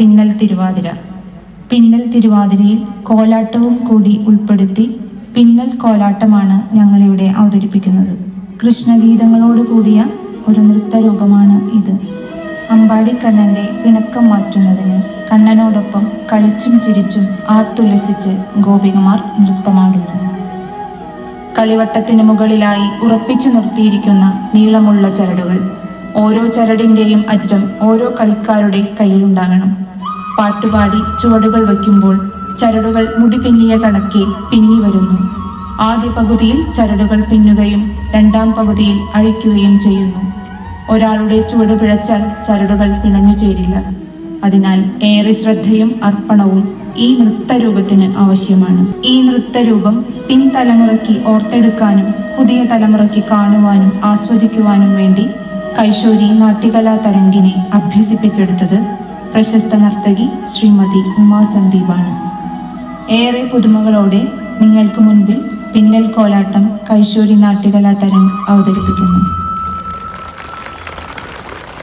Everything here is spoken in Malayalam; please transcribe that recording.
പിന്നൽ തിരുവാതിര. പിന്നൽ തിരുവാതിരയിൽ കോലാട്ടവും കൂടി ഉൾപ്പെടുത്തി പിന്നൽ കോലാട്ടമാണ് ഞങ്ങളിവിടെ അവതരിപ്പിക്കുന്നത്. കൃഷ്ണഗീതങ്ങളോട് കൂടിയ ഒരു നൃത്തരൂപമാണ് ഇത്. അമ്പാടിക്കണ്ണന്റെ പിണക്കം മാറ്റുന്നതിന് കണ്ണനോടൊപ്പം കളിച്ചും ചിരിച്ചും ആർത്തുല്ലസിച്ച് ഗോപികുമാർ നൃത്തമാടുന്നു. കളിവട്ടത്തിന് മുകളിലായി ഉറപ്പിച്ചു നിർത്തിയിരിക്കുന്ന നീളമുള്ള ചരടുകൾ ഓരോ ചരടിന്റെയും അറ്റം ഓരോ കളിക്കാരുടെ കയ്യിലുണ്ടാകണം. പാട്ടുപാടി ചുവടുകൾ വയ്ക്കുമ്പോൾ ചരടുകൾ മുടി പിന്നിയ കണക്കെ പിന്നി വരുന്നു. ആദ്യ പകുതിയിൽ ചരടുകൾ പിന്നുകയും രണ്ടാം പകുതിയിൽ അഴിക്കുകയും ചെയ്യുന്നു. ഒരാളുടെ ചുവട് പിഴച്ചാൽ ചരടുകൾ പിണഞ്ഞു ചേരില്ല. അതിനാൽ ഏറെ ശ്രദ്ധയും അർപ്പണവും ഈ നൃത്തരൂപത്തിന് ആവശ്യമാണ്. ഈ നൃത്തരൂപം പിൻതലമുറയ്ക്ക് ഓർത്തെടുക്കാനും പുതിയ തലമുറയ്ക്ക് കാണുവാനും ആസ്വദിക്കുവാനും വേണ്ടി കൈശോരി നാട്യകലാ തരംഗിനെ അഭ്യസിപ്പിച്ചെടുത്തത് പ്രശസ്ത നർത്തകി ശ്രീമതി ഉമാ സന്ദീപാണ് ഏറെ പുതുമകളോടെ നിങ്ങൾക്ക് മുൻപിൽ പിന്നൽ കോലാട്ടം കൈശോരി നാട്യകലാ തരംഗ് അവതരിപ്പിക്കുന്നു.